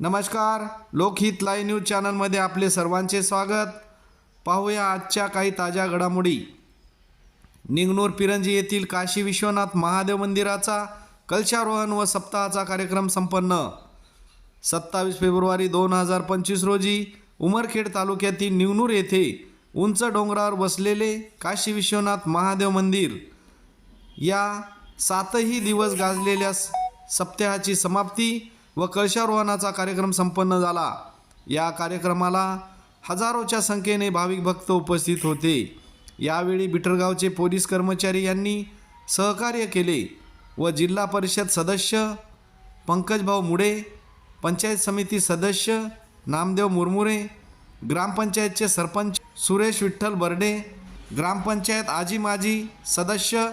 नमस्कार लोकहित live news चॅनलमध्ये आपले सर्वांचे स्वागत. पाहूया आजच्या काही ताज्या घडामोडी. निंगनूर पिरंजी येथील काशी विश्वनाथ महादेव मंदिराचा कलशारोहण व सप्ताहाचा कार्यक्रम संपन्न. सत्तावीस फेब्रुवारी दोन हजार पंचवीस रोजी उमरखेड तालुक्यातील निंगनूर येथे उंच डोंगरावर बसलेले काशी विश्वनाथ महादेव मंदिर या सातही दिवस गाजलेल्या स- सप्ताहाची समाप्ती व कळशारोहणाचा कार्यक्रम संपन्न झाला. या कार्यक्रमाला हजारोच्या संख्येने भाविक भक्त उपस्थित होते. यावेळी बिटरगावचे पोलीस कर्मचारी यांनी सहकार्य केले व जिल्हा परिषद सदस्य पंकजभाऊ मुडे पंचायत समिती सदस्य नामदेव मुरमुरे ग्रामपंचायतचे सरपंच सुरेश विठ्ठल बर्डे ग्रामपंचायत आजी माजी सदस्य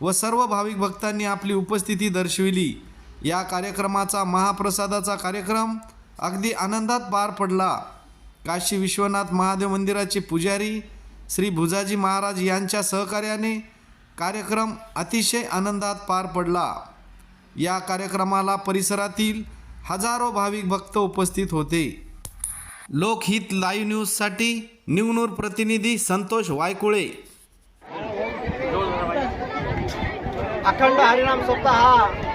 व सर्व भाविक भक्तांनी आपली उपस्थिती दर्शविली. या कार्यक्रमाचा महाप्रसादाचा कार्यक्रम अगदी आनंदात पार पडला. काशी विश्वनाथ महादेव मंदिराचे पुजारी श्री भुजाजी महाराज यांच्या सहकार्याने कार्यक्रम अतिशय आनंदात पार पडला. या कार्यक्रमाला परिसरातील हजारो भाविक भक्त उपस्थित होते. लोकहित लाईव्ह न्यूजसाठी निवनूर प्रतिनिधी संतोष वायकुळे. अखंड हरिनाम सप्ताह हा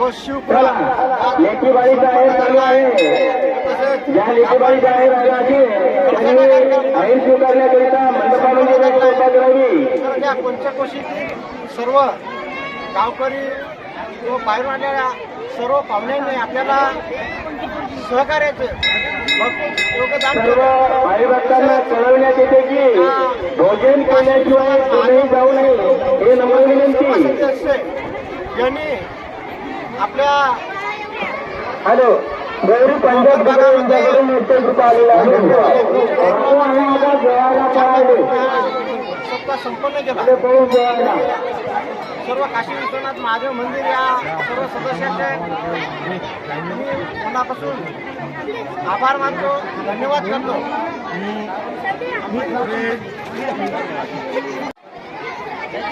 व शिवपुरा लेखीबाई जाहीर चालू आहे. तसेच या लेखीबाई जाहीर आहे त्यांनी आईन स्वीकारण्याकरिता मंडपामध्ये व्यवस्था करावी पंचकोशीतील सर्व गावकरी व बाहेरून आलेल्या सर्व पाहुण्यांनी आपल्याला सहकार्याचे योगदान सर्व केलं. भाई भक्तांना कळवण्यात येते की भोजन केल्याशिवाय कोणीही जाऊ नये. हे नम्र विनंती. यांनी आपल्या हॅलो गौरी पंजाब यांच्याकडून नेतृत्व आलेलं सप्ताह संपन्न केला. सर्व काशी विश्वनाथ महादेव मंदिर या सर्व सदस्यांचे मी मनापासून आभार मानतो धन्यवाद करतो.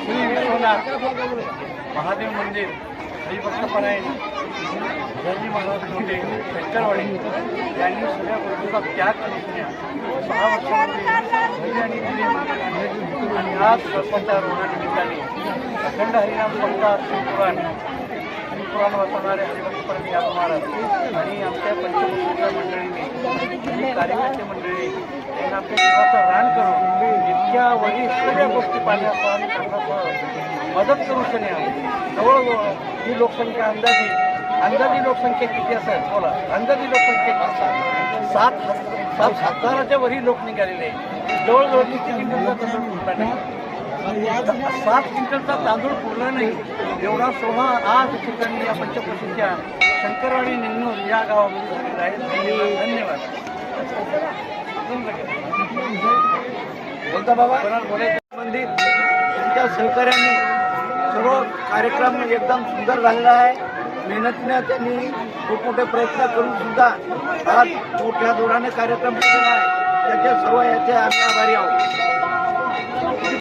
श्री विश्वनाथ महादेव मंदिर. हरिभक्तपरायण शिवाजी महाराज मोठे शंकरवाडे यांनी सगळ्या गोष्टीचा त्याग केला सहा वर्षामध्ये आणि दिव्य मंदिर आणले. आणि आज सरपंचारोहणानिमित्ताने अखंड हरिनाम सप्ताह शिवपुराण शिवपुराण वाचवणारे हरिभक्तपरायण या महाराज आणि आमच्या पंचमुखीच्या मंडळीने कार्यकर्ते मंडळी त्यांना आपल्या जीवाचं रान करून इतक्या वरी सगळ्या गोष्टी पाहण्याचा आणि त्यांना मदत करू शने जवळजवळ ही लोकसंख्या अंदाजी अंदाजी लोकसंख्या किती असेल? बोला. अंदाजी लोकसंख्या किती असेल? सात सात हजाराच्या वरी लोक निघालेले. जवळजवळ किती क्विंटलचा तांदूळ पुरला नाही? सात क्विंटलचा तांदूळ पुरला नाही. एवढा सोहळा आज ठिकाणी या पंचकृषीच्या शंकरवाडी निन्नूर या गावामध्ये झालेला आहे. धन्यवाद धन्यवाद. बोलता बाबा? बोलायचं? मंदिर त्यांच्या सहकार्याने सर्व कार्यक्रम एकदम सुंदर झालेला आहे. मेहनतीने त्यांनी खूप मोठे प्रयत्न करून सुद्धा आज मोठ्या जोराने कार्यक्रम केलेला आहे. त्याचे सर्व याचे आम्ही आभारी आहोत.